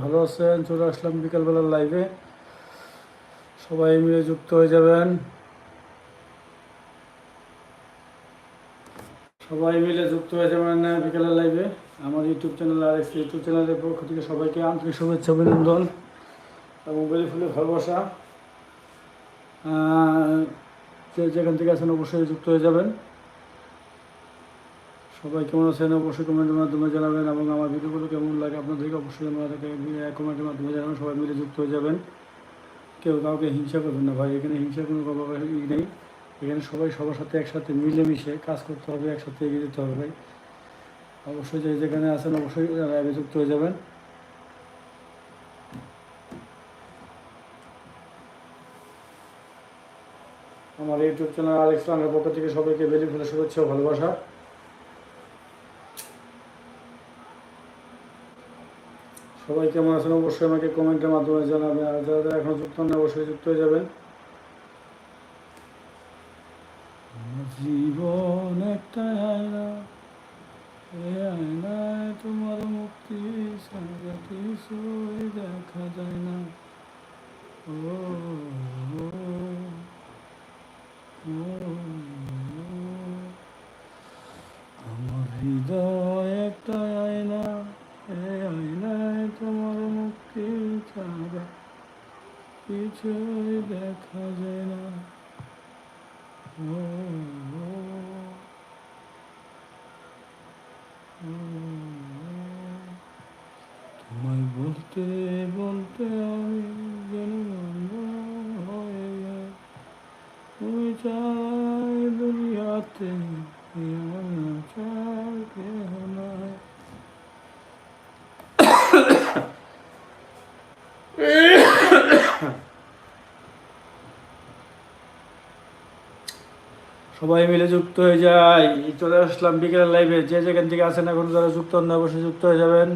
ভালো আছেন? চলে আসলাম বিকালবেলার লাইভে সবাই মিলে যুক্ত হয়ে যাবেন। সবাই মিলে যুক্ত হয়ে যাবেন বিকালের লাইভে আমার YouTube channel R X YouTube চ্যানেলের পক্ষ থেকে সবাইকে আন্তরিক শুভেচ্ছা, অভিনন্দন এবং বেলি ফুলে ভালোবাসা। যেখান থেকে আছেন অবশ্যই যুক্ত হয়ে যাবেন। সবাই কেমন আছেন? অবশ্যই কমেন্টের মাধ্যমে জানাবেন এবং আমার ভিডিওগুলো কেমন লাগে আপনাদেরকে অবশ্যই কমেন্টের মাধ্যমে জানাবেন, সবাই মিলে যুক্ত হয়ে যাবেন। কেউ কাউকে হিংসা করবেন না ভাই, এখানে হিংসা কোনো ই নেই। এখানে সবাই সবার সাথে একসাথে মিলেমিশে কাজ করতে হবে, একসাথে এগিয়ে যেতে হবে ভাই। অবশ্যই যে যেখানে আছেন অবশ্যই লাইভে যুক্ত হয়ে যাবেন। আমার ইউটিউব চ্যানেল রাঙ্গের পক্ষ থেকে সবাইকে বেলি ফুলে শুভেচ্ছা ভালোবাসা। সবাই কেমন আছেন অবশ্যই আমাকে কমেন্টের মাধ্যমে জানাবেন। আর যারা যারা এখনও যুক্ত হন অবশ্যই যুক্ত হয়ে যাবেন। জীবন একটা আয়না এই আয়নায় তোমার মুক্তি সারা কিছুই দেখা যায় না ও ও, ও, আমার হৃদয় একটা আয়না এই আয়নায় তোমার মুক্তি ছাড়া কিছুই দেখা যায় না ও, ও, ও, তোমায় বলতে বলতে আমি যেন চাই দুনিয়াতে সবাই মিলে যুক্ত হয়ে যায় চলে আসলাম বিকেলের লাইভে যে যেখান থেকে আসেন এখন যারা যুক্ত না, অবশ্যই যুক্ত হয়ে যাবেন।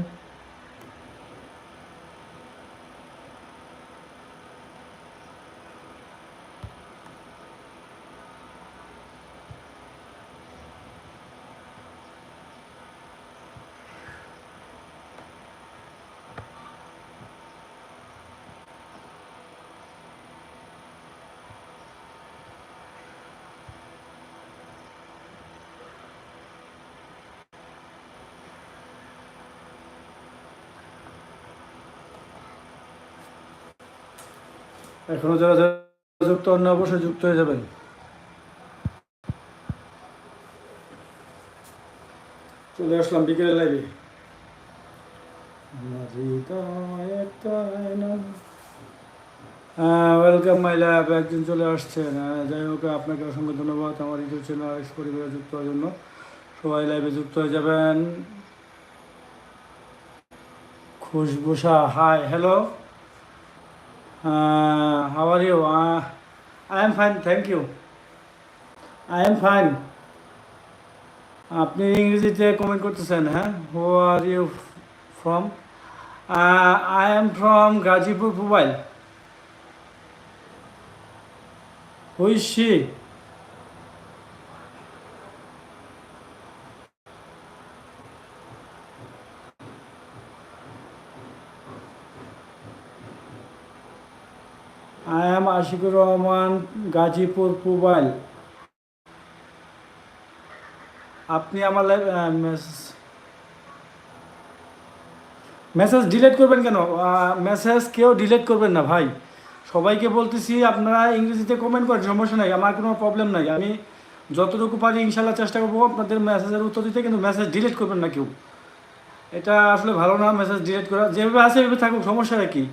এখনও যারা যারা যুক্ত না অবশ্যই যুক্ত হয়ে যাবেন। চলে আসলাম বিকেলের লাইভে ওয়েলকাম মাই ল্যাব একজন চলে আসছেন। যাই হোক, আপনাকে অসংখ্য ধন্যবাদ আমার ইউটিউব চ্যানেল আরেক্স পরিবারে যুক্ত হওয়ার জন্য। সবাই লাইভে যুক্ত হয়ে যাবেন। খুশবুসা hi hello Uh, how are you? Uh, I am fine, thank you. I am fine. আপনি ইংরেজিতে কমেন্ট করতেছেন হ্যাঁ who are you from I am from Gazipur mobile Hui Ashikur Rahman, Gazipur mobile আপনি আমার মেসেজ ডিলিট করবেন কেন? মেসেজ কেউ ডিলিট করবেন না, ভাই। সবাইকে বলতেছি, আপনারা ইংরেজিতে কমেন্ট করেন, সমস্যা নাই, আমার কোনো প্রবলেম নাই। আমি যতটুকু পারি, ইনশাল্লাহ চেষ্টা করব আপনাদের মেসেজের উত্তর দিতে, কিন্তু মেসেজ ডিলিট করবেন না কেউ। এটা আসলে ভালো না মেসেজ ডিলিট করা। যেভাবে আছে সেভাবে থাকুক সমস্যা কি?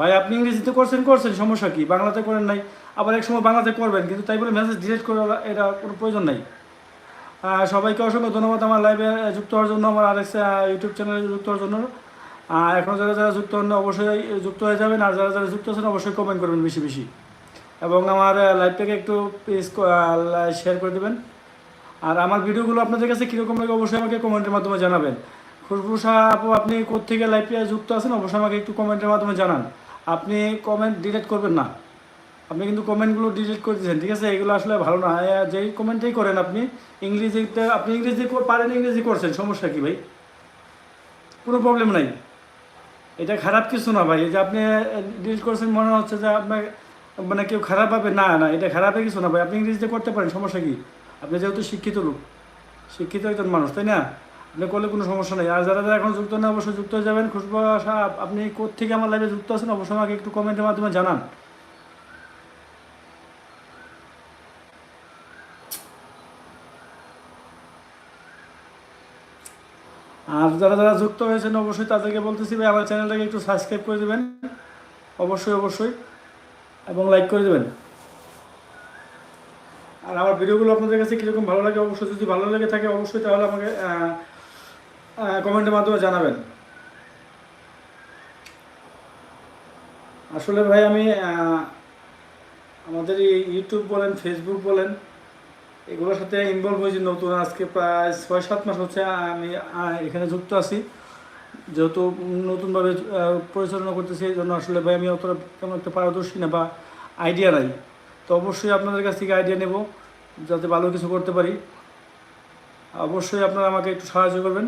ভাই, আপনি ইংরেজিতে করছেন করছেন, সমস্যা কি? বাংলাতে করেন নাই। আবার এক সময় বাংলাতে করবেন, কিন্তু তাই বলে মেসেজ ডিলিট করা এটা কোনো প্রয়োজন নাই। সবাইকে অসংখ্য ধন্যবাদ আমার লাইভে যুক্ত হওয়ার জন্য, আমার আরেক ইউটিউব চ্যানেলে যুক্ত হওয়ার জন্য। এখনও যারা যারা যুক্ত হন, অবশ্যই যুক্ত হয়ে যাবেন, আর যারা যারা যুক্ত আছেন, অবশ্যই কমেন্ট করবেন বেশি বেশি। এবং আমার লাইভটাকে একটু প্লিজ শেয়ার করে দেবেন। আর আমার ভিডিওগুলো আপনাদের কাছে কীরকম লাগে, অবশ্যই আমাকে কমেন্টের মাধ্যমে জানাবেন। খুশবুসা আপু, আপনি কোথেকে লাইভে যুক্ত আছেন, অবশ্যই আমাকে একটু কমেন্টের মাধ্যমে জানান। আপনি কমেন্ট ডিলিট করবেন না। আপনি কিন্তু কমেন্টগুলো ডিলিট করে দিয়েছেন, ঠিক আছে? এগুলো আসলে ভালো না। যেই কমেন্টেই করেন আপনি, ইংরেজিতে, আপনি ইংরেজি পারেন ইংরেজি করছেন, সমস্যা কি ভাই? কোনো প্রবলেম নাই। এটা খারাপ কিছু না ভাই। যে আপনি ডিলিট করছেন মনে হচ্ছে যে আপনার মানে কেউ খারাপ হবে না না, এটা খারাপের কিছু না ভাই। আপনি ইংরেজিতে করতে পারেন, সমস্যা কি? আপনি যেহেতু শিক্ষিত লোক, শিক্ষিত একজন মানুষ, তাই না? আপনি করলে কোনো সমস্যা নেই। আর যারা যারা এখন যুক্ত না, অবশ্যই যুক্ত হয়ে যাবেন। খুশবু আশা, আপনি কোথেকে আমার লাইভে যুক্ত আছেন, অবশ্যই আমাকে একটু কমেন্টের মাধ্যমে জানান। আর যারা যারা যুক্ত হয়েছেন, অবশ্যই তাদেরকে বলতেছি ভাই, আমার চ্যানেলটাকে একটু সাবস্ক্রাইব করে দেবেন। অবশ্যই অবশ্যই। এবং লাইক করে দেবেন। আর আমার ভিডিওগুলো আপনাদের কাছে কীরকম ভালো লাগে, অবশ্যই যদি ভালো লেগে থাকে, অবশ্যই তাহলে আমাকে কমেন্টের মাধ্যমে জানাবেন। আসলে ভাই, আমি আমাদের ইউটিউব বলেন ফেসবুক বলেন, এগুলোর সাথে ইনভলভ হয়েছি নতুন। আজকে প্রায় ছয় সাত মাস হচ্ছে আমি এখানে যুক্ত আছি। যেহেতু নতুনভাবে পরিচালনা করতেছি, এই জন্য আসলে ভাই, আমি অতটা তেমন একটা পারদর্শী না বা আইডিয়া নাই। তো অবশ্যই আপনাদের কাছ থেকে আইডিয়া নেব, যাতে ভালো কিছু করতে পারি। অবশ্যই আপনারা আমাকে একটু সাহায্য করবেন।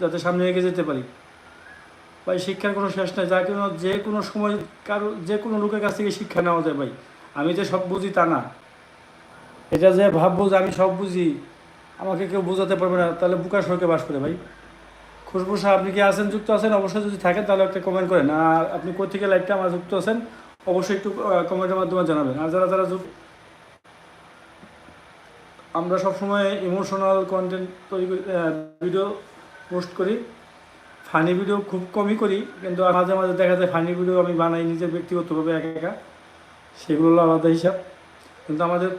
যাতে সামনে এগিয়ে যেতে পারি। ভাই, শিক্ষার কোনো শেষ নাই যা কোনো যে কোনো সময় কারও যে কোনো লোকের কাছ থেকে শিক্ষা নেওয়া যায় ভাই। আমি যে সব বুঝি তা না। এটা যে ভাববো যে আমি সব বুঝি, আমাকে কেউ বোঝাতে পারবে না, তাহলে বুকা সরকে বাস করে ভাই। খুশবু সাহেব, আপনি কি আছেন, যুক্ত আছেন? অবশ্যই যদি থাকেন, তাহলে একটা কমেন্ট করেন। আর আপনি কোথেকে লাইভটা আমার যুক্ত আছেন, অবশ্যই একটু কমেন্টের মাধ্যমে জানাবেন। আর যারা যারা যুক্ত আমরা সবসময় ইমোশনাল কন্টেন্ট তৈরি ভিডিও পোস্ট করি। ফানি ভিডিও খুব কমই করি, কিন্তু মাঝে মাঝে দেখা যায় ফানি ভিডিও আমি বানাই নিজের ব্যক্তিগতভাবে একা একা। সেগুলো হলো আলাদা হিসাব। কিন্তু আমাদের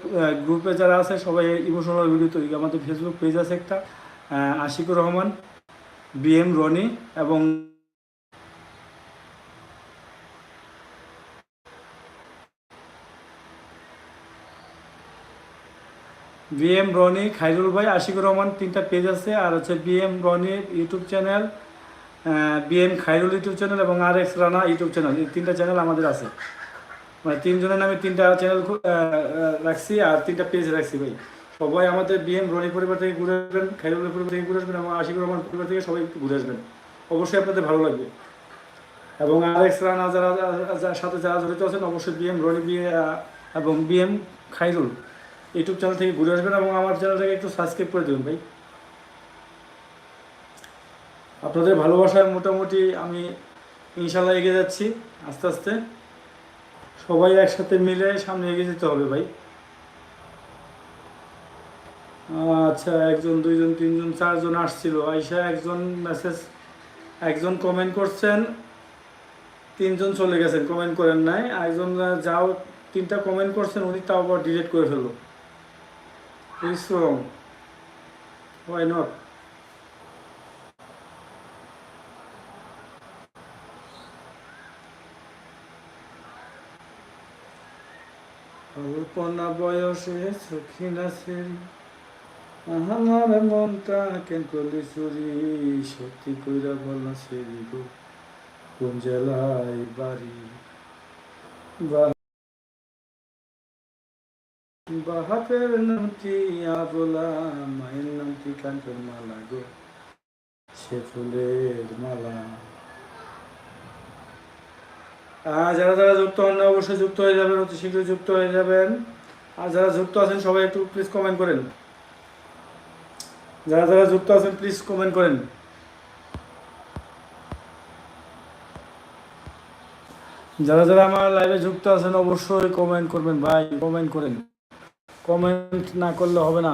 গ্রুপে যারা আছে সবাই ইমোশনাল ভিডিও তৈরি আমাদের ফেসবুক পেজ আছে একটা আশিকুর রহমান বি এম রনি এবং বি এম রনি, খাইরুল ভাই, আশিকুর রহমান, তিনটা পেজ আছে। আর হচ্ছে B M Roni YouTube channel B M Khairul YouTube channel এবং R X Rana YouTube channel এই তিনটা চ্যানেল আমাদের আছে। মানে তিনজনের নামে তিনটা চ্যানেল রাখছি আর তিনটা পেজ রাখছি ভাই। সবাই আমাদের বিএম রনি পরিবার থেকে ঘুরে আসবেন খাইরুলের পরিবার থেকে ঘুরে আসবেন এবং আশিকুর রহমান পরিবার থেকে সবাই ঘুরে আসবেন। অবশ্যই আপনাদের ভালো লাগবে। এবং আর এক্স রানা যারা যার সাথে যারা জড়িত আছেন, অবশ্যই বিএম রনি, বিএ এবং বিএম খাইরুল। ইউটিউব চ্যানেল থেকে ঘুরে আসবেন এবং আমার চ্যানেলটাকে একটু সাবস্ক্রাইব করে দেবেন, ভাই। আপনাদের ভালোবাসায় মোটামুটি আমি ইনশাল্লাহ এগিয়ে যাচ্ছি, আস্তে আস্তে। সবাই একসাথে মিলে সামনে এগিয়ে যেতে হবে, ভাই। আচ্ছা একজন, দুইজন, তিনজন, চারজন আসছিল। আইসা একজন মেসেজ একজন কমেন্ট করছেন। তিনজন চলে গেছেন কমেন্ট করেন নাই। একজন যাও, তিনটা কমেন্ট করছেন, উনি তাও আবার ডিলিট করে ফেলল। ইটস রং ওয়াই নট অল্পনা বয়সে সখী নাচের আমার মনটা কেন চুরি সত্যি কইরা বলা সেরি গো, কোন জেলায় বাড়ি? বা- বাহাপের নামটি আবলা, মায়ের নামটি কাঞ্চন মালা গো সে ফুলের মালা। আর যারা যারা যুক্ত হন না, অবশ্যই যুক্ত হয়ে যাবেন, অতি শীঘ্রই যুক্ত হয়ে যাবেন। আর যারা যুক্ত আছেন, সবাই একটু প্লিজ কমেন্ট করেন। যারা যারা যুক্ত আছেন প্লিজ কমেন্ট করেন। যারা যারা আমার লাইভে যুক্ত আছেন, অবশ্যই কমেন্ট করবেন, ভাই কমেন্ট করেন। কমেন্ট না করলে হবে না।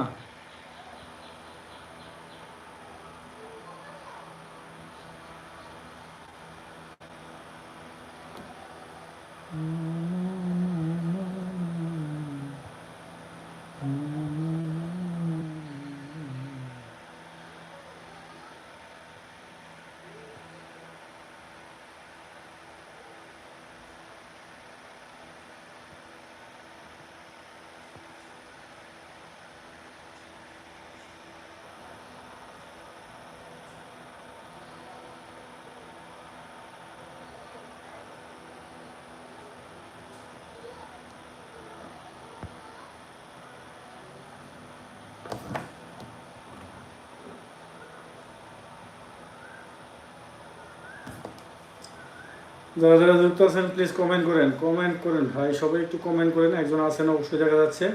যারা যারা যুক্ত আছেন প্লিজ কমেন্ট করেন কমেন্ট করেন। ভাই, সবাই একটু কমেন্ট করেন, একজন আছেন, অবশ্যই দেখা যাচ্ছে।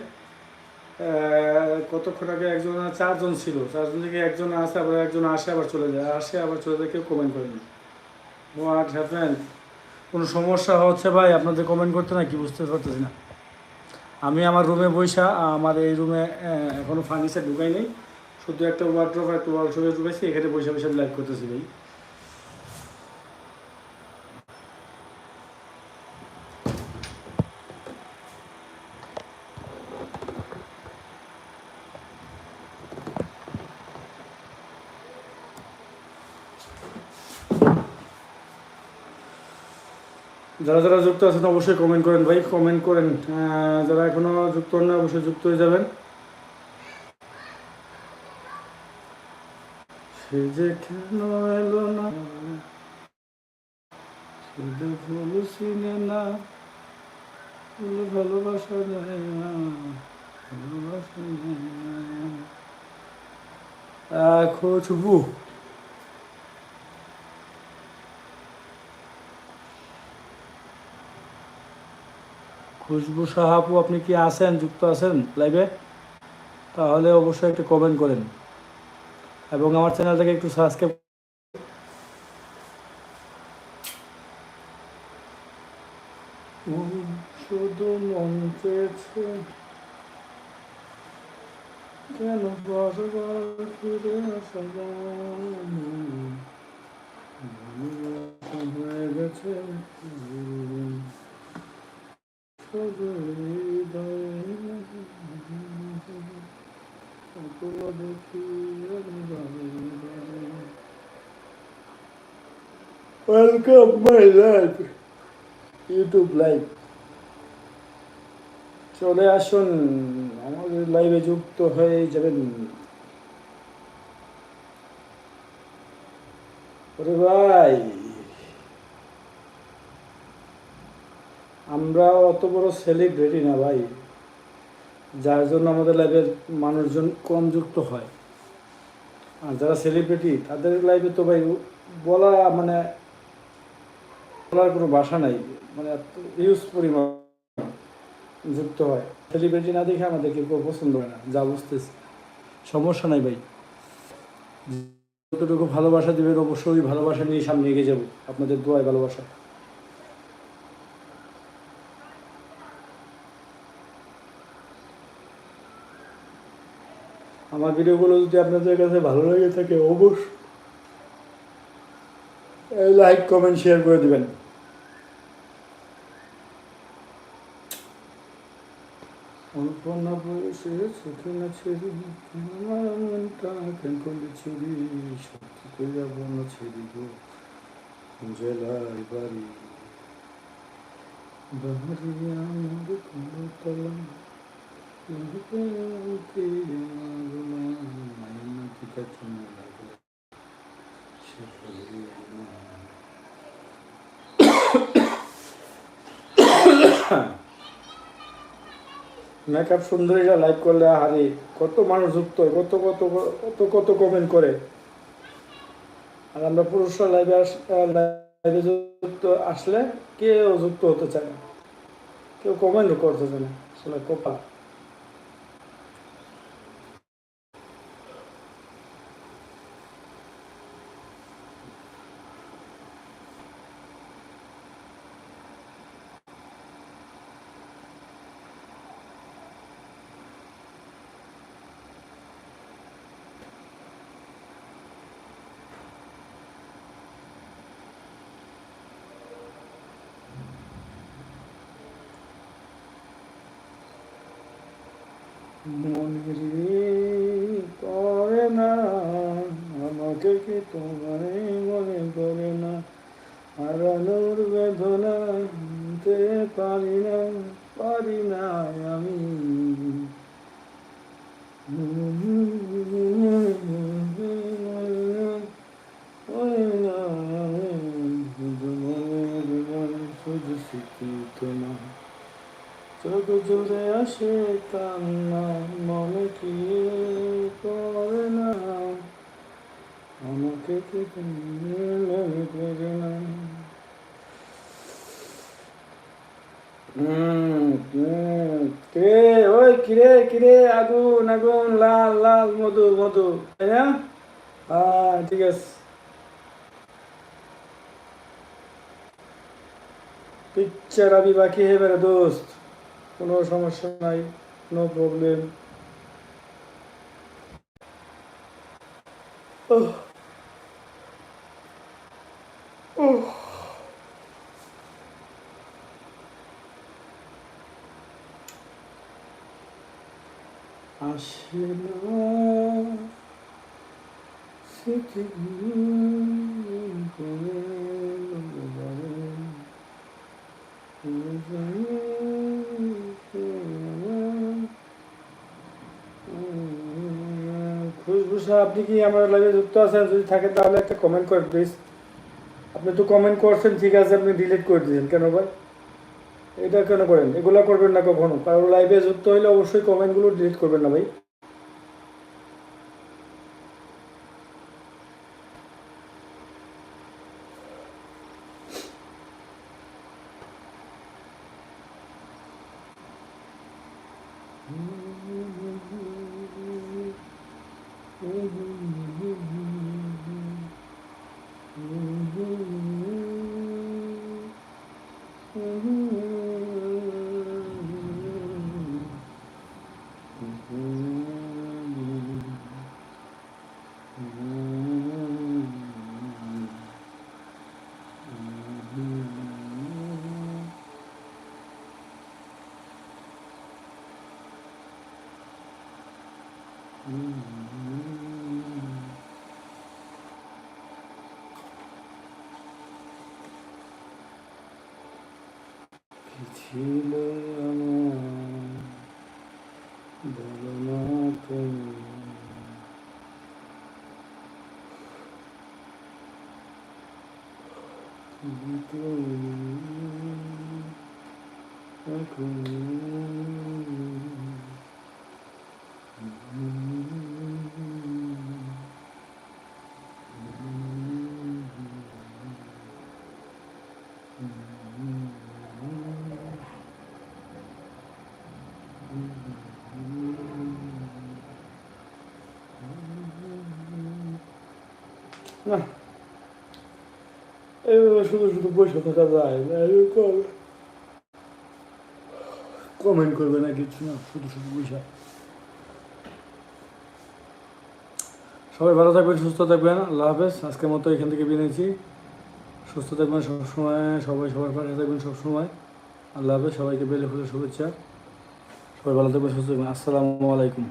কতক্ষণ আগে একজন, চারজন ছিল। চারজন থেকে একজন আসে, আবার একজন আসে, আবার চলে যায়। আসে, আবার চলে যায়, কেউ কমেন্ট করেন। হোয়াট হ্যাপেন কোনো সমস্যা হচ্ছে ভাই? আপনাদের কমেন্ট করতে না কি বুঝতে পারতেছি না। আমি আমার রুমে বইসা, আমার এই রুমে এখনও ফার্নিচার ঢুকাই নেই। শুধু একটা ওয়ার্ড্রপ আর একটা ওয়ার্কশপে ঢুকাইছি, এখানে বসে বসে লাইভ করতেছি ভাই। যারা যারা যুক্ত আছেন অবশ্যই কমেন্ট করেন ভাই কমেন্ট করেন। যারা এখনও যুক্ত হন না অবশ্যই যুক্ত হয়ে যাবেন। খুশবু খুশবু সাহাপু আপনি কি আছেন, যুক্ত আছেন লাইভে তাহলে অবশ্যই একটু কমেন্ট করেন। এবং আমার চ্যানেলটাকে একটু সাবস্ক্রাইব কেন গেছে শুধু হৃদয়ে অপূর্ব দেখি welcome my life YouTube live চলে আসুন। আমাদের লাইভে যুক্ত হয়ে যাবেন। ওরে ভাই। আমরা অত বড় সেলিব্রিটি না ভাই। যার জন্য আমাদের লাইফের মানুষজন কম যুক্ত হয়। আর যারা সেলিব্রিটি তাদের লাইফে তো ভাই বলা মানে বলার কোনো ভাষা নাই। মানে ইউজ পরিমাণ যুক্ত হয়। সেলিব্রিটি না দেখে আমাদেরকে কেউ পছন্দ হয় না, যা বুঝতেছি। সমস্যা নাই ভাই। যতটুকু ভালোবাসা দেবেন অবশ্যই ভালোবাসা নিয়ে সামনে এগিয়ে যাব। আপনাদের দোয়ায় ভালোবাসা। আমার ভিডিওগুলো যদি আপনাদের কাছে ভালো লেগে থাকে অবশ্যই লাইক কমেন্ট শেয়ার করে দেবেন। জেলার বাড়ি। বাড়ি আমার কোনো তলা মেকআপ সুন্দরীরা লাইভ করলে হারি কত মানুষ যুক্ত হয়, কত কত কত কত কমেন্ট করে। আর আমরা পুরুষরা লাইভে লাইভে যুক্ত আসলে কেউ যুক্ত হতে চায় না। কেউ কমেন্ট করতে চায় না আসলে কপা মনে করে না আমাকে কি তোমায় মনে করে না হারানোর বেদনা নিতে পারি না পারি না আমি শুধু স্মৃতি তোমার চোখ জুড়ে আসে কান্না, মনে কি করে না? আমাকে কি মনে করে না? কিরে কিরে? আগুন আগুন, লাল লাল, মধু মধু, তাই হ্যাঁ ঠিক আছে। পিকচার বাকি হে মেরে দোস্ত। কোনো সমস্যা নাই নো প্রবলেম আসে না খুশবু সাহেব আপনি কি আমার লাইভে যুক্ত আছেন? যদি থাকে তাহলে একটা কমেন্ট করেন প্লিজ আপনি তো কমেন্ট করছেন, ঠিক আছে, আপনি ডিলিট করে দিয়েছেন। কেন ভাই? এটা কেন করেন? এগুলো করবেন না কখনো। কারণ লাইভে যুক্ত হইলে অবশ্যই কমেন্টগুলো ডিলিট করবেন না ভাই। কি ছিল আমার বলো না তুমি কি তুমি এখন না এইভাবে শুধু শুধু বসে থাকা যায় না কমেন্ট করবে না কিছু না, শুধু শুধু বসে। সবাই ভালো থাকবেন, সুস্থ থাকবেন, আল্লাহ হাফেজ। আজকের মতো এখান থেকে বিনেছি সুস্থ থাকবেন সবসময়, সবাই সবার পাশে থাকবেন সবসময়। আল্লাহ হাফেজ, সবাইকে বেলে ফুলে শুভেচ্ছা। সবাই ভালো থাকবেন, সুস্থ থাকবেন। আসসালামু আলাইকুম।